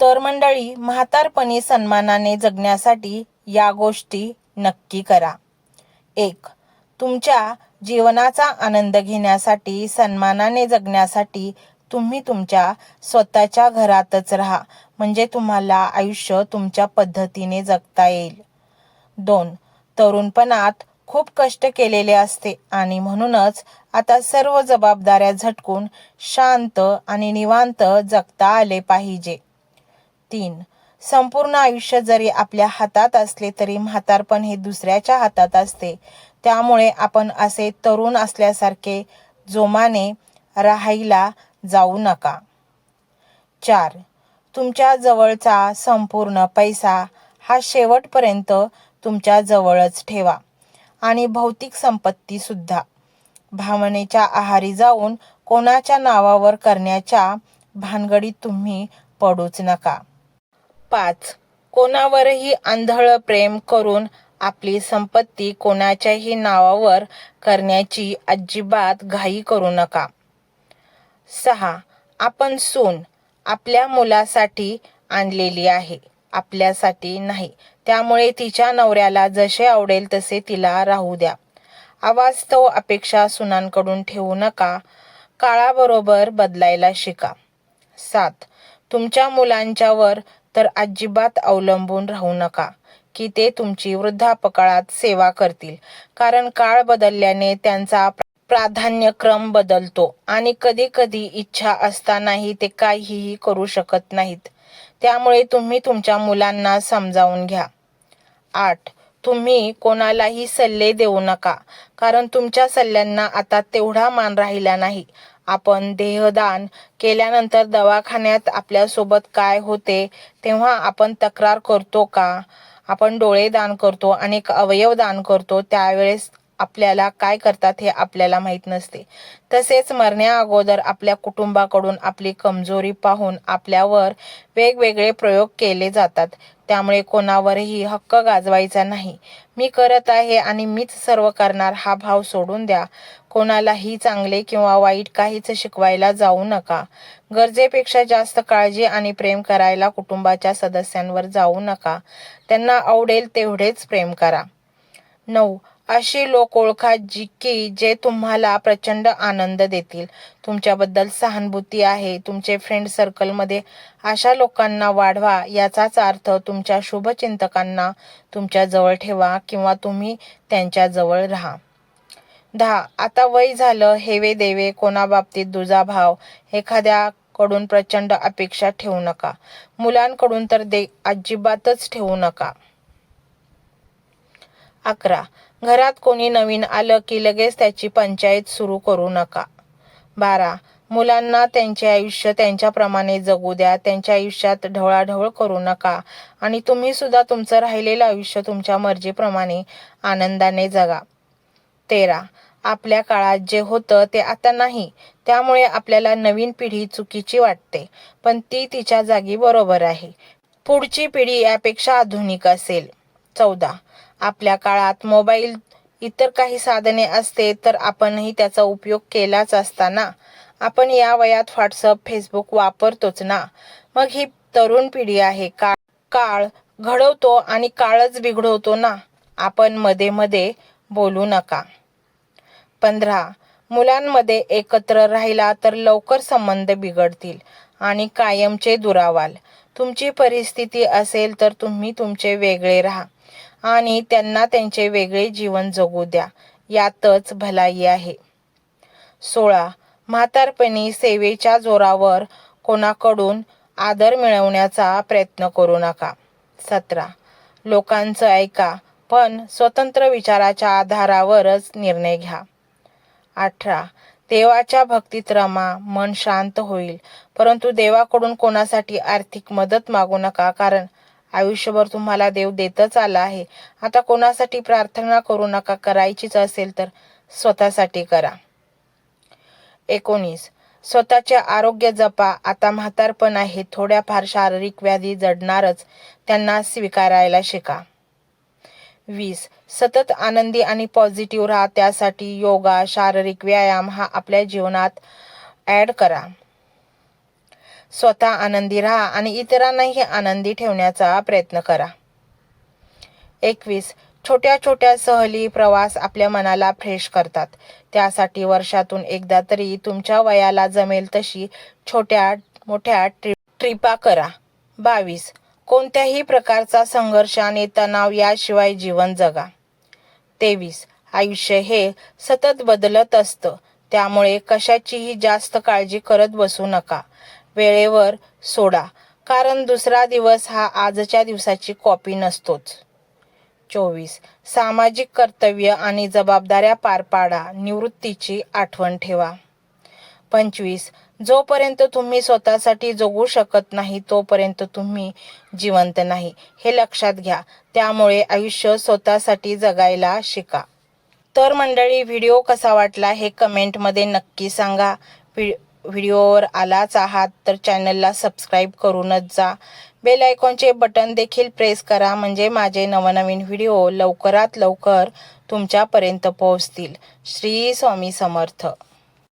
तर मंडळी म्हातारपणी सन्मानाने जगण्यासाठी या गोष्टी नक्की करा. एक तुमच्या जीवनाचा आनंद घेण्यासाठी सन्मानाने जगण्यासाठी तुम्ही तुमच्या स्वतःच्या घरातच राहा. म्हणजे तुम्हाला आयुष्य तुमच्या पद्धतीने जगता येईल. दोन तरुणपणात खूप कष्ट केलेले असते आणि म्हणूनच आता सर्व जबाबदाऱ्या झटकून शांत आणि निवांत जगता आले पाहिजे. तीन. संपूर्ण आयुष्य जरी आपल्या हातात असले तरी म्हातारपण हे दुसऱ्याच्या हातात असते. त्यामुळे आपण असे तरुण असल्यासारखे जोमाने राहायला जाऊ नका. चार. तुमच्या जवळचा संपूर्ण पैसा हा शेवटपर्यंत तुमच्या जवळच ठेवा. आणि भौतिक संपत्ती सुद्धा. भावनेच्या आहारी जाऊन कोणाच्या नावावर करण्याच्या भानगडीत तुम्ही पडूच नका. पाच. कोणावरही आंधळ प्रेम करून आपली संपत्ती कोणाच्याही नावावर करण्याची अजिबात घाई करू नका. सहा. आपण सून आपल्या मुलासाठी आणलेली आहे. आपल्यासाठी नाही. त्यामुळे तिच्या नवऱ्याला जसे आवडेल तसे तिला राहू द्या. अवास्तव अपेक्षा सुनांकडून ठेवू नका. काळाबरोबर बदलायला शिका. सात. तुमच्या मुलांच्यावर तर अजिबात अवलंबून राहू नका की ते तुमची वृद्धापकाळात सेवा करतील. कारण काळ बदलल्याने त्यांचा प्राधान्यक्रम बदलतो आणि कधी कधी इच्छा असतानाही ते काहीही करू शकत नाहीत. त्यामुळे तुम्ही तुमच्या मुलांना समजावून घ्या. आठ. तुम्ही कोणालाही सल्ले देऊ नका कारण तुमच्या सल्ल्यांना आता तेवढा मान राहिला नाही. आपण देहदान केल्यानंतर दवाखान्यात आपल्यासोबत काय होते तेव्हा आपण तक्रार करतो का? आपण डोळे दान करतो अनेक अवयव दान करतो त्यावेळेस आपल्याला काय करतात हे आपल्याला माहीत नसते. तसेच मरण्या अगोदर आपल्या कुटुंबाकडून आपली कमजोरी पाहून आपल्यावर वेगवेगळे प्रयोग केले जातात. त्यामुळे कोणावरही हक्क गाजवायचा नाही. मी करत आहे आणि मीच सर्व करणार हा भाव सोडून द्या. कोणालाही चांगले किंवा वाईट काहीच शिकवायला जाऊ नका. गरजेपेक्षा जास्त काळजी आणि प्रेम करायला कुटुंबाच्या सदस्यांवर जाऊ नका. त्यांना आवडेल तेवढेच प्रेम करा. नऊ. अशी लोक ओळखा जी की जे तुम्हाला प्रचंड आनंद देतील. तुमच्याबद्दल सहानुभूती आहे. तुमचे फ्रेंड सर्कलमध्ये अशा लोकांना वाढवा. याचाच अर्थ तुमच्या शुभचिंतकांना तुमच्या जवळ ठेवा किंवा तुम्ही त्यांच्या जवळ राहा. दहा. आता वय झालं. हेवे देवे कोणाबाबतीत दुजाभाव एखाद्याकडून प्रचंड अपेक्षा ठेवू नका. मुलांकडून तर दे अजिबातच ठेवू नका. अकरा. घरात कोणी नवीन आलं की लगेच त्याची पंचायत सुरू करू नका. बारा. मुलांना त्यांचे आयुष्य त्यांच्याप्रमाणे जगू द्या. त्यांच्या आयुष्यात ढवळाढवळ करू नका. आणि तुम्ही सुद्धा तुमचं राहिलेलं आयुष्य तुमच्या मर्जीप्रमाणे आनंदाने जगा. तेरा. आपल्या काळात जे होतं ते आता नाही. त्यामुळे आपल्याला नवीन पिढी चुकीची वाटते. पण ती तिच्या जागी बरोबर आहे. पुढची पिढी यापेक्षा आधुनिक असेल. चौदा. आपल्या काळात मोबाईल इतर काही साधने असते तर आपणही त्याचा उपयोग केलाच असताना. आपण या वयात व्हॉट्सअप फेसबुक वापरतोच ना. मग ही तरुण पिढी आहे. का काळ घडवतो आणि काळच बिघडवतो ना. आपण मध्ये मध्ये बोलू नका. पंधरा. मुलांमध्ये एकत्र राहिला तर लवकर संबंध बिघडतील आणि कायमचे दुरावाल. तुमची परिस्थिती असेल तर तुम्ही तुमचे वेगळे राहा. आणि त्यांना त्यांचे वेगळे जीवन जगू द्या. यातच भलाई आहे. सोळा. म्हातारपणी सेवेच्या जोरावर कोणाकडून आदर मिळवण्याचा प्रयत्न करू नका. सतरा. लोकांचं ऐका पण स्वतंत्र विचाराच्या आधारावरच निर्णय घ्या. अठरा. देवाच्या भक्तीत रमा मन शांत होईल परंतु देवाकडून कोणासाठी आर्थिक मदत मागू नका कारण आयुष्यभर तुम्हाला देव देतच आला आहे. आता कोणासाठी प्रार्थना करू नका करायचीच असेल तर स्वतःसाठी करा. एकोणीस. स्वतःचे आरोग्य जपा. आता म्हातारपण आहे. थोड्याफार शारीरिक व्याधी जडणारच. त्यांना स्वीकारायला शिका. वीस. सतत आनंदी आणि पॉझिटिव्ह राहा. त्यासाठी योगा शारीरिक व्यायाम हा आपल्या जीवनात ॲड करा. स्वतः आनंदी राहा आणि इतरांनाही आनंदी ठेवण्याचा प्रयत्न करा. एकवीस छोट्या छोट्या सहली प्रवास आपल्या मनाला फ्रेश करतात. त्यासाठी वर्षातून एकदा तरी तुमच्या वयाला जमेल तशी छोट्या मोठ्या ट्रिपा करा. बावीस कोणत्याही प्रकारचा संघर्ष आणि तणाव याशिवाय जीवन जगा. तेवीस आयुष्य हे सतत बदलत असतं. त्यामुळे कशाचीही जास्त काळजी करत बसू नका. वेळेवर सोडा. कारण दुसरा दिवस हा आजच्या दिवसाची कॉपी नसतोच. चोवीस. सामाजिक कर्तव्य आणि जबाबदाऱ्या पार पाडा. निवृत्तीची आठवण ठेवा. पंचवीस. जोपर्यंत तुम्ही स्वतःसाठी जगू शकत नाही तोपर्यंत तुम्ही जिवंत नाही. हे लक्षात घ्या. त्यामुळे आयुष्य स्वतःसाठी जगायला शिका. तर मंडळी व्हिडिओ कसा वाटला हे कमेंटमध्ये नक्की सांगा. व्हि व्हिडिओवर आलाच आहात तर चॅनलला सबस्क्राईब करूनच जा. बेल आयकॉनचे बटन देखील प्रेस करा म्हणजे माझे नवनवीन व्हिडिओ लवकरात लवकर तुमच्यापर्यंत पोहोचतील. श्री स्वामी समर्थ.